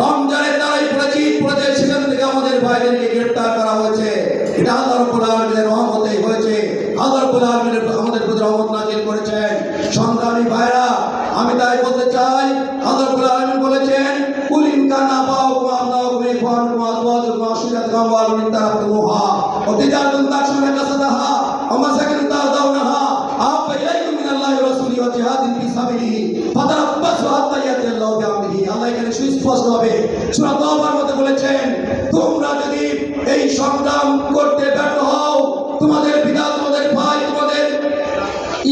রমজানের দ্বারাই পড়েছি পড়েছে সেখান থেকে আমাদের ভাইদেরকে গ্রেপ্তার করা হয়েছে? এটা আল্লাহ রব্বুল আলমিনের রহমতে হয়েছে। আল্লাহ রব্বুল আলমিনের আমাদের প্রতি রহমত নাজিল করেছেন। সংগ্রামী ভাইরা, আমি তাই বলতে চাই, আল্লাহ রব্বুল আলমিন বলেছেন কুলিন কানা পাও আল্লাহ কুমে কুয়ান কুমা আজওয়াজ কুমা সুজাত কুমা ওয়াল মিন তারাতুহা ও তিজারাতুন কাসাদাহা ওয়া মাসাকিন তারদাউনাহা আপ ইলাইকুম মিনাল্লাহি ওয়া রাসূলিহি ওয়া জিহাদিন ফি সাবিলিহি ফাতারাব্বাসু হাত্তা ইয়াতি আল্লাহু সুস্পষ্ট হবে। সূরা তাওবার মধ্যে বলেছেন, তোমরা যদি এই সংগ্রাম করতে ব্যর্থ হও, তোমাদের পিতা, তোমাদের ভাই, তোমাদের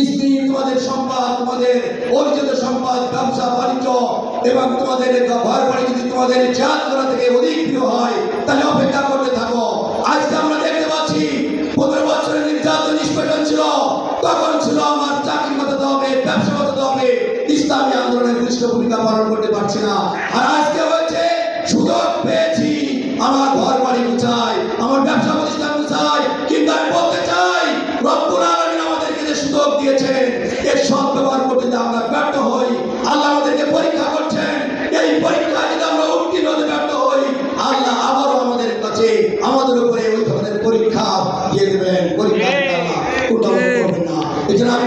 স্ত্রী, তোমাদের সম্পদ, তোমাদের অর্জিত সম্পদ, ব্যবসা, বাণিজ্য এবং তোমাদের ঘর বাড়ি যদি তোমাদের চাঁদ করা থেকে অধিক প্রিয় হয়, তাহলে অপেক্ষা করতে থাকো। আজকে আমরা দেখতে পাচ্ছি, পনেরো বছরের নির্যাতন নিষ্পেষণ ছিল। তখন ছিল আমার চাকরি বাঁচাতে হবে, ব্যবসা ইসলামী আন্দোলনের দৃষ্ট ভূমিকা পালন করতে পারছি না। আর আজকে হয়েছে সুযোগ পেয়েছি। আমার ঘর বাড়ি গুছাই আমার ব্যবসা প্রতিষ্ঠান গুছাই কিন্তু আমি বলতে চাই, রব্বুল আলামিন আমাদেরকে যে সুযোগ দিয়েছেন, এর সৎ ব্যবহার করতে আমরা ব্যর্থ হই, আল্লাহ আমাদেরকে পরীক্ষা করছেন, এই পরীক্ষা যদি আমরা উত্তীর্ণ ব্যর্থ হই, আল্লাহ আবারও আমাদের কাছে, আমাদের উপরে ওই ধরনের পরীক্ষা দিয়ে দেবেন। পরীক্ষা করবেন না। এই চাই আমি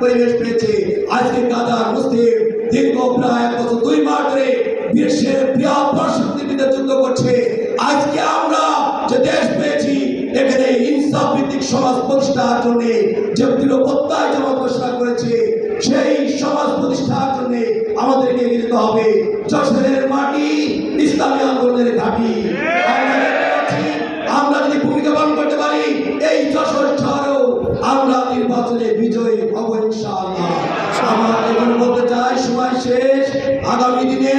পরিবেশ পেয়েছে। আজকে গাজার মুসলিম দীর্ঘ প্রায় এক দুই মাস ধরে বিশ্বের বৃহৎ প্রশক্তিবিদের যুদ্ধ করছে। আজকে আমরা যে দেশ পেয়েছি, এখানে ইনসাফ ভিত্তিক সমাজ প্রতিষ্ঠার জন্য যে প্রত্যয় জমা ঘোষণা করেছে, সেই সমাজ প্রতিষ্ঠার জন্য আমাদেরকে এগিয়ে যেতে হবে। যশোরের মাটি ইসলামী আন্দোলনের ঘাঁটি। নির্বাচনে বিজয়ী হব ইনশাআল্লাহ। চাই, সময় শেষ। আগামী দিনে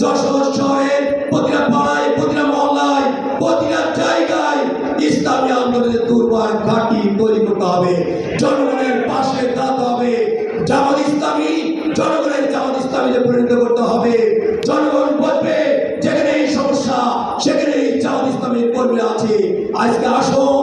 যশোর শহরের প্রতিটা পাড়ায় প্রতিটা মহল্লায় প্রতিটা জায়গায় ইসলামী আন্দোলনের দুর্বার ঘাঁটি তৈরি করতে হবে। জনগণের পাশে দাঁড়াতে হবে। জামাত ইসলামী, জনগণের জামাত ইসলামীতে পরিণত করতে হবে। জনগণ বলবে, যেখানে এই সমস্যা, সেখানে জামাত ইসলামীর কর্মীরা আছে। আজকে আসুন